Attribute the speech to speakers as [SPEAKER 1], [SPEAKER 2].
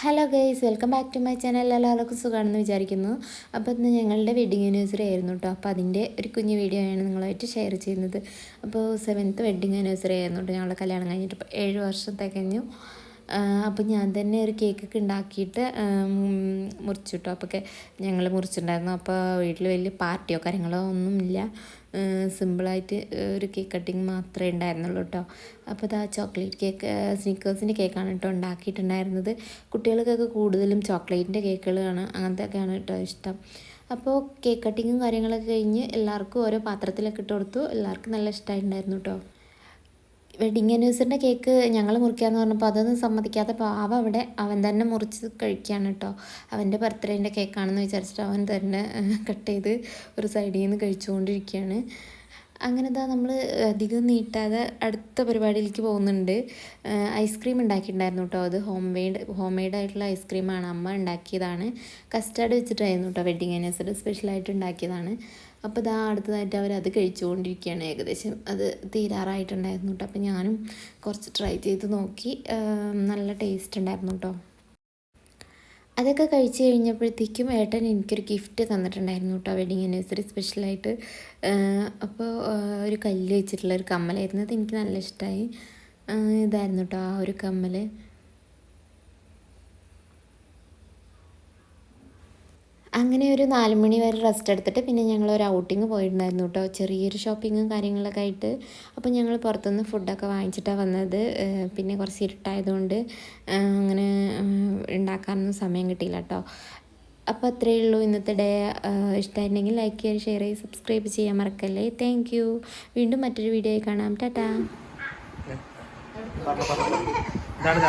[SPEAKER 1] Hello guys welcome back to my channel എല്ലാവർക്കും സുഖമാണെന്ന് വിചാരിക്കുന്നു. അപ്പോൾ ഇന്ന് ഞങ്ങളുടെ വെഡിങ് ആനിവേഴ്സറി ആയിരുന്നു കേട്ടോ അപ്പോൾ അതിന്റെ ഒരു കുഞ്ഞു വീഡിയോ ആണ് നിങ്ങളുമായിട്ട് ഷെയർ ചെയ്യുന്നത്. അപ്പോൾ സെവൻത്ത് വെഡിങ് ആനിവേഴ്സറി ആയിരുന്നു കേട്ടോ ഞങ്ങളുടെ കല്യാണം കഴിഞ്ഞിട്ട്. ഏഴ് വർഷത്തെ തികഞ്ഞു അപ്പോൾ ഞാൻ തന്നെ ഒരു കേക്കൊക്കെ ഉണ്ടാക്കിയിട്ട് മുറിച്ചു കേട്ടോ അപ്പോൾ ഞങ്ങൾ മുറിച്ചിട്ടുണ്ടായിരുന്നു. അപ്പോൾ വീട്ടിൽ വലിയ പാർട്ടിയോ കാര്യങ്ങളോ ഒന്നുമില്ല. സിമ്പിളായിട്ട് ഒരു കേക്ക് കട്ടിങ് മാത്രമേ ഉണ്ടായിരുന്നുള്ളൂ കേട്ടോ അപ്പോൾ ഇതാ ചോക്ലേറ്റ് കേക്ക് സ്നിക്കേഴ്സിന്റെ കേക്കാണ് കേട്ടോ ഉണ്ടാക്കിയിട്ടുണ്ടായിരുന്നത്. കുട്ടികൾക്കൊക്കെ കൂടുതലും ചോക്ലേറ്റിന്റെ കേക്കുകളാണ് അങ്ങനത്തെ അങ്ങനത്തെയൊക്കെയാണ് കേട്ടോ ഇഷ്ടം. അപ്പോൾ കേക്ക് കട്ടിങ്ങും കാര്യങ്ങളൊക്കെ കഴിഞ്ഞ് എല്ലാവർക്കും ഓരോ പാത്രത്തിലൊക്കെ ഇട്ട് കൊടുത്തു. എല്ലാവർക്കും നല്ല ഇഷ്ടമായിട്ടുണ്ടായിരുന്നു കേട്ടോ വെഡിങ് ആനിവേഴ്സറിന്റെ കേക്ക് ഞങ്ങൾ മുറിക്കാന്ന് പറഞ്ഞപ്പോൾ അതൊന്നും സമ്മതിക്കാതെ പാവ അവിടെ അവൻ തന്നെ മുറിച്ച് കഴിക്കുകയാണ് കേട്ടോ. അവന്റെ ബർത്ത്ഡേന്റെ കേക്കാണെന്ന് വിചാരിച്ചിട്ട് അവൻ തന്നെ കട്ട് ചെയ്ത് ഒരു സൈഡിൽ നിന്ന് കഴിച്ചുകൊണ്ടിരിക്കുകയാണ്. അങ്ങനെ ഇതാ നമ്മൾ അധികം നീട്ടാതെ അടുത്ത പരിപാടിയിലേക്ക് പോകുന്നുണ്ട്. ഐസ്ക്രീം ഉണ്ടാക്കിയിട്ടുണ്ടായിരുന്നു കേട്ടോ അത് ഹോം മെയ്ഡ് ഹോം മെയ്ഡ് ആയിട്ടുള്ള ഐസ്ക്രീമാണ് അമ്മ ഉണ്ടാക്കിയതാണ്. കസ്റ്റാർഡ് വെച്ചിട്ടായിരുന്നു കേട്ടോ വെഡിങ് ആനിവേഴ്സറി സ്പെഷ്യലായിട്ട് ഉണ്ടാക്കിയതാണ്. അപ്പോൾ ഇതാ അടുത്തതായിട്ട് അവർ അത് കഴിച്ചുകൊണ്ടിരിക്കുകയാണ് ഏകദേശം. അത് തീരാറായിട്ടുണ്ടായിരുന്നു കേട്ടോ അപ്പോൾ ഞാനും കുറച്ച് ട്രൈ ചെയ്ത് നോക്കി. നല്ല ടേസ്റ്റ് ഉണ്ടായിരുന്നു കേട്ടോ അതൊക്കെ കഴിച്ച് കഴിഞ്ഞപ്പോഴത്തേക്കും ഏട്ടൻ എനിക്കൊരു ഗിഫ്റ്റ് തന്നിട്ടുണ്ടായിരുന്നു കേട്ടോ വെഡിങ് ആനിവേഴ്സറി സ്പെഷ്യലായിട്ട് അപ്പോൾ ഒരു കല്ല് വെച്ചിട്ടുള്ള ഒരു കമ്മലായിരുന്നു. അത് എനിക്ക് നല്ല ഇഷ്ടമായി ഇതായിരുന്നു കേട്ടോ ആ ഒരു കമ്മൽ അങ്ങനെ ഒരു നാല് മണി വരെ റെസ്റ്റ് എടുത്തിട്ട് പിന്നെ ഞങ്ങൾ ഒരു ഔട്ടിങ് പോയിട്ടുണ്ടായിരുന്നു കേട്ടോ ചെറിയൊരു ഷോപ്പിങ്ങും കാര്യങ്ങളൊക്കെ ആയിട്ട്. അപ്പോൾ ഞങ്ങൾ പുറത്തുനിന്ന് ഫുഡൊക്കെ വാങ്ങിച്ചിട്ടാണ് വന്നത്. പിന്നെ കുറച്ച് ഇരുട്ടായതുകൊണ്ട് അങ്ങനെ ഉണ്ടാക്കാനൊന്നും സമയം കിട്ടിയില്ല കേട്ടോ അപ്പോൾ അത്രയേ ഉള്ളൂ ഇന്നത്തെ ഡേ. ഇഷ്ടമായിട്ടുണ്ടെങ്കിൽ ലൈക്ക് ചെയ്യുക ഷെയർ ചെയ്യുക സബ്സ്ക്രൈബ് ചെയ്യാൻ മറക്കല്ലേ. താങ്ക് യു വീണ്ടും മറ്റൊരു വീഡിയോയിൽ കാണാം. ടാറ്റാ.
[SPEAKER 2] ഇതാണ്